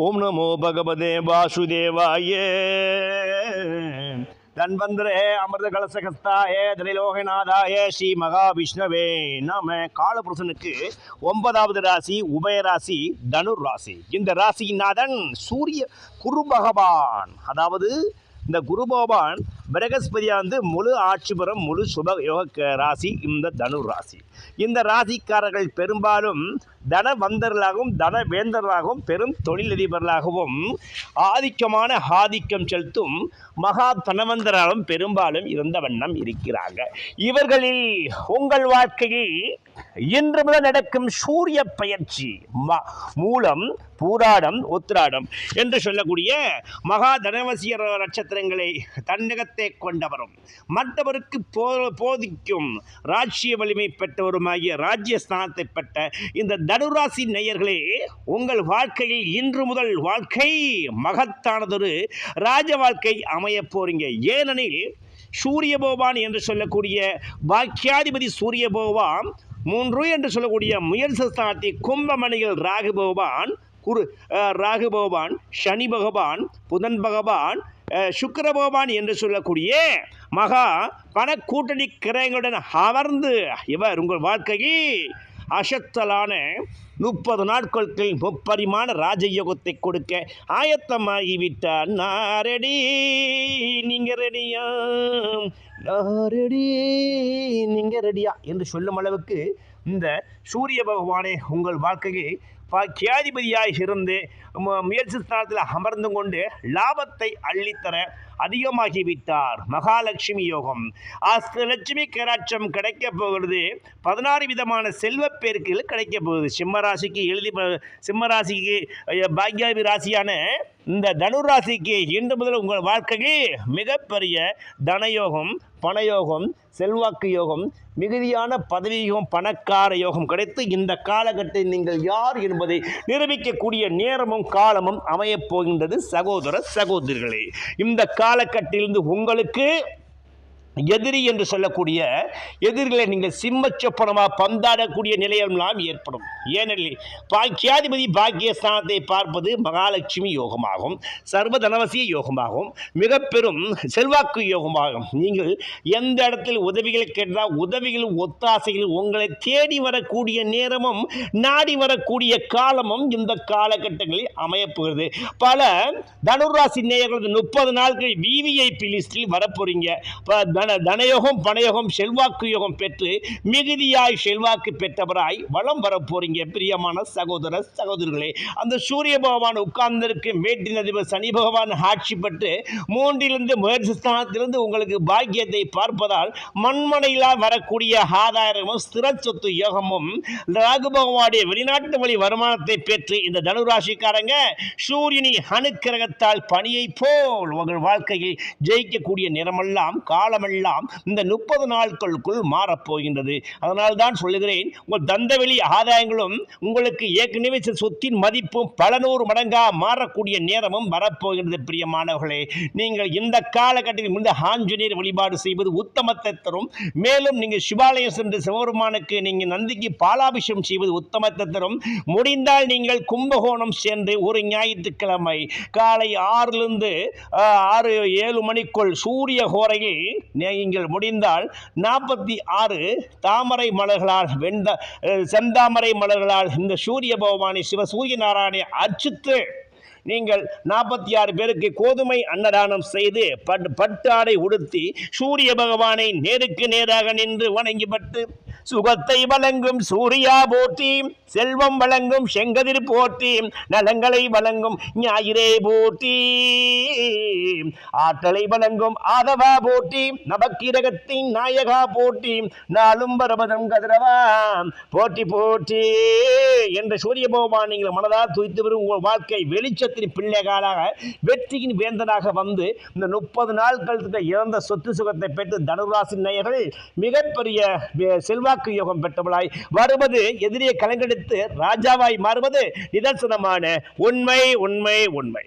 ஓம் நமோ பகவதே வாசுதேவாய. தன்வந்திரே அமிர்த கலசகஸ்தாய திரிலோகநாதாய ஸ்ரீ மகாவிஷ்ணவே நாம. காலபுருஷனுக்கு ஒன்பதாவது ராசி உபயராசி தனுர் ராசி இந்த ராசியின் நாதன் சூரிய குரு பகவான். அதாவது இந்த குரு பகவான் பிரகஸ்பதியா வந்து முழு ஆட்சி பெறும் முழு சுப யோக ராசி இந்த தனுர் ராசி. இந்த ராசிக்காரர்கள் பெரும்பாலும் தனவந்தர்களாகவும் தனவேந்தர்களாகவும் பெரும் தொழிலதிபர்களாகவும் ஆதிக்கமான ஆதிக்கம் செலுத்தும் மகா தனவந்தராலும் பெரும்பாலும் இருந்த வண்ணம் இருக்கிறாங்க. இவர்களில் உங்கள் வாழ்க்கையில் இன்று முதல் நடக்கும் சூரிய பயிற்சி மூலம் பூராடம் உத்திராடம் என்று சொல்லக்கூடிய மகா தனவசியர் நட்சத்திரங்களை தன்னகத்தை கொண்டவரும். மற்றவருக்கு போ போதிக்கும் ராஜ்ய வலிமை பெற்றவருமாகிய ராஜ்ய ஸ்தானத்தை பெற்ற இந்த தனுராசி நேயர்களே உங்கள் வாழ்க்கையில் இன்று முதல் வாழ்க்கை மகத்தானதொரு ராஜ வாழ்க்கை அமைய போறீங்க. ஏனெனில் சூரிய பகவான் என்று சொல்லக்கூடிய பாக்கியாதிபதி சூரிய பகவான் மூன்று என்று சொல்லக்கூடிய முயற்சி ஸ்தானத்தை கும்பமணியில் ராகு பகவான் குரு ராகு பகவான் சனி பகவான் புதன் பகவான் அஹ், என்று சொல்லக்கூடிய மகா பண கூட்டணி கிரகங்களுடன் அமர்ந்து இவர் உங்கள் வாழ்க்கையில் அசத்தலான முப்பது நாட்களுக்கு முப்பரிமாண ராஜயோகத்தை கொடுக்க ஆயத்தமாகிவிட்டார் நாரடி நீங்க நீங்கள் ரெடியா நாரடி நீங்க நீங்கள் ரெடியா என்று சொல்லும் அளவுக்கு இந்த சூரிய பகவானே உங்கள் வாழ்க்கையை பாக்கியாதிபதியாக இருந்து மு- முயற்சி ஸ்தானத்தில் அமர்ந்து கொண்டு லாபத்தை அள்ளித்தர அதிகமாகிவிட்டார். மகாலட்சுமி யோகம். லட்சுமி கராட்சம் கிடைக்க போகிறது. பதினாறு விதமான செல்வப் பெருக்குகள் கிடைக்க போகுது. சிம்மராசிக்கு எழுதி ப- பாக்யாபி ராசியான இந்த தனுராசிக்கு இன்று முதல் உங்கள் வாழ்க்கையில் மிகப்பெரிய தனயோகம் பணயோகம் செல்வாக்கு யோகம் மிகுதியான பதவி யோகம் பணக்கார யோகம் கிடைத்து இந்த காலகட்டத்தில் நீங்கள் யார் என்பதை நிரூபிக்கக்கூடிய நேரமும் காலமும் அமையப் போகின்றது சகோதர சகோதரிகளே. இந்த காலகட்டத்திலிருந்து உங்களுக்கு எதிரி என்று சொல்லக்கூடிய எதிரிகளை நீங்கள் சிம்மச்சொப்பனமாக பந்தாடக்கூடிய நிலையெல்லாம் ஏற்படும். ஏனெனில் பாக்கியாதிபதி பாக்கியஸ்தானத்தை பார்ப்பது மகாலட்சுமி யோகமாகும் சர்வதனவசிய யோகமாகும் மிக பெரும் செல்வாக்கு யோகமாகும். நீங்கள் எந்த இடத்தில் உதவிகள் கேட்டால் உதவிகளும் ஒத்தாசைகளும் உங்களை தேடி வரக்கூடிய நேரமும் நாடி வரக்கூடிய காலமும் இந்த காலகட்டங்களில் அமையப்போகிறது. பல தனுராசி நேயர்களது முப்பது நாட்கள் விவிஐபி லிஸ்டில் வரப்போறீங்க. ப- தன தனயோகம் பணயோகம் செல்வாக்கு யோகம் பெற்று மிகுதியாய் செல்வாக்கு பெற்றவராய் வளம் வரப்போறீங்க பிரியமான சகோதர சகோதரர்களே அந்த சூரிய பகவான் உட்கார்ந்திருக்கு மேட்டின் அதிபர் சனி பகவான் ஆட்சி பெற்று மூன்றிலிருந்து முயற்சி ஸ்தானத்திலிருந்து உங்களுக்கு பாக்கியத்தை பார்ப்பதால் மண்மனையிலால் வரக்கூடிய ஆதாரமும் ஸ்திர சொத்து யோகமும் ராகு பகவானுடைய வெளிநாட்டு வழி வருமானத்தை பெற்று இந்த தனுராசிக்காரங்க சூரியனி அணுக்கிரகத்தால் பணியை போல் உங்கள் வாழ்க்கையில் ஜெயிக்கக்கூடிய நிறமெல்லாம் காலமெல்லாம் இந்த முப்பது நாட்களுக்குள் மாறப்போகின்றது அதனால் தான் சொல்லுகிறேன் உங்கள் தந்தவெளி ஆதாயங்களும் உங்களுக்கு ஏற்கனவே சொத்தின் மதிப்பும் பல நூறு மடங்காக மாறக்கூடிய நேரமும் வரப்போகின்றது பிரியமானவர்களே. நீங்கள் இந்த காலகட்டத்தில் இருந்து ஆஞ்சநேயர் வழிபாடு செய்வது உத்தமத்தை தரும் மேலும் நீங்கள் சிவாலயம் சென்று சிவபெருமானுக்கு நீங்கள் நந்திக்கு பாலாபிஷேகம் செய்வது உத்தமத்தை தரும் முடிந்தால் நீங்கள் கும்பகோணம் சென்று ஒரு ஞாயிற்றுக்கிழமை காலை ஆறிலிருந்து ஆஹ், ஆறு ஏழு மணிக்குள் சூரிய கோரையில் நீங்கள் முடிந்தால் நாற்பத்தி ஆறு தாமரை மலர்களால் வெண்ட செந்தாமரை மலர்களால் இந்த சூரிய பகவானை சிவ சூரிய நாராயணை அர்ச்சித்து நீங்கள் நாற்பத்தி ஆறு பேருக்கு கோதுமை அன்னதானம் செய்து பட் பட்டாடை உடுத்தி சூரிய பகவானை நேருக்கு நேராக நின்று வணங்கிப்பட்டு சுகத்தை வழங்கும் சூர்யா போற்றி செல்வம் வழங்கும் செங்கதிர் போற்றி நலங்களை வழங்கும் ஞாயிறே போற்றி. ஆற்றலை வழங்கும் ஆதவா போற்றி நவக்கிரகத்தின் நாயகா போற்றி நாளும் பரபதம் கதிரவா. போற்றி போற்றி என்ற சூரிய பகவான் நீங்கள் மனதால் துய்த்து வரும் உங்கள் வாழ்க்கை வெளிச்சத்தின் பிள்ளைகளாக வெற்றியின் வேந்தனாக வந்து இந்த முப்பது நாள் நாட்களுக்கு இறந்த சொத்து சுகத்தை பெற்று தனுராசி நேயர்கள் மிகப்பெரிய செல்வ செல்வாக்கு யோகம் பெற்றவளாய். வருவது எதிரியை கலங்கெடுத்து ராஜாவாய் மாறுவது நிதர்சனமான உண்மை உண்மை உண்மை.